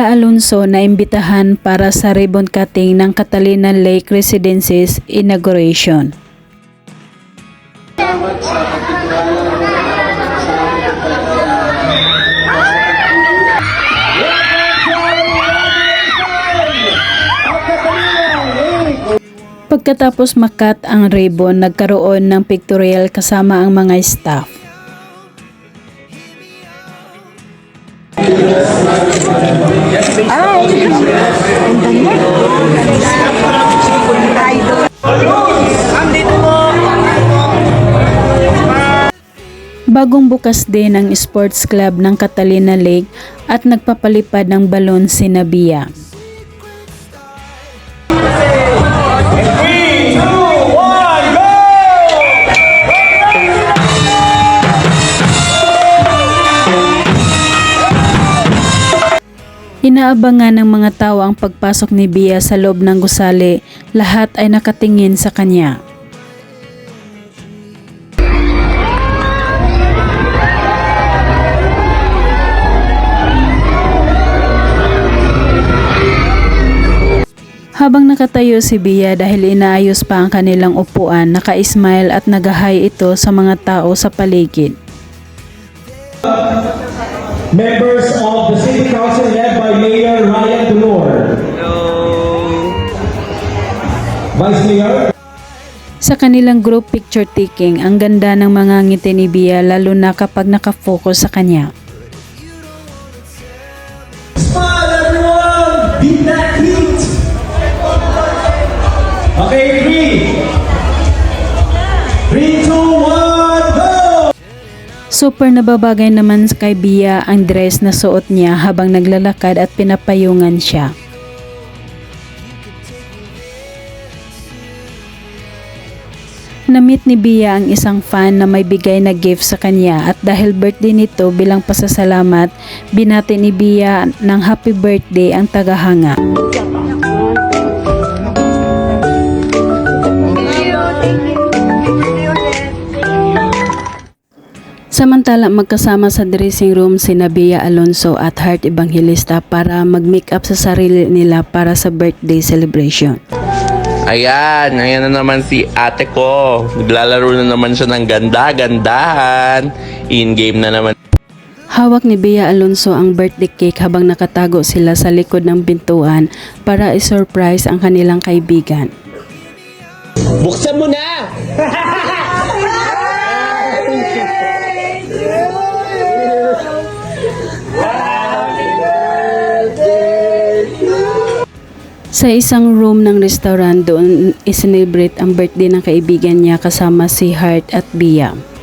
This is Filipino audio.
Alonso na imbitahan para sa ribbon cutting ng Catalina Lake Residences inauguration. Pagkatapos makat ang ribbon, nagkaroon ng pictorial kasama ang mga staff. Bagong bukas din ang sports club ng Catalina Lake at nagpapalipad ng balon si Nabia. Inaabangan ng mga tao ang pagpasok ni Bia sa loob ng gusali, lahat ay nakatingin sa kanya. Habang nakatayo si Bia dahil inaayos pa ang kanilang upuan, naka-smile at nagahay ito sa mga tao sa paligid. Members of the City Council led by Mayor Ryan Tulor. Vice Mayor Sa kanilang group picture taking, ang ganda ng mga ngiti ni Bia lalo na kapag nakafocus sa kanya. Smile everyone! Beat Super nababagay naman kay Bia ang dress na suot niya habang naglalakad at pinapayungan siya. Namit ni Bia ang isang fan na may bigay na gift sa kanya at dahil birthday nito bilang pasasalamat, binati ni Bia ng happy birthday ang tagahanga. Samantala magkasama sa dressing room si Bia Alonso at Heart Evangelista para mag-make up sa sarili nila para sa birthday celebration. Ayan, ayan na naman si ate ko. Naglalaro na naman siya ng ganda-gandahan. In-game na naman. Hawak ni Bea Alonso ang birthday cake habang nakatago sila sa likod ng pintuan para i-surprise ang kanilang kaibigan. Buksan mo na! Sa isang room ng restaurant doon i-celebrate ang birthday ng kaibigan niya kasama si Heart at Bea.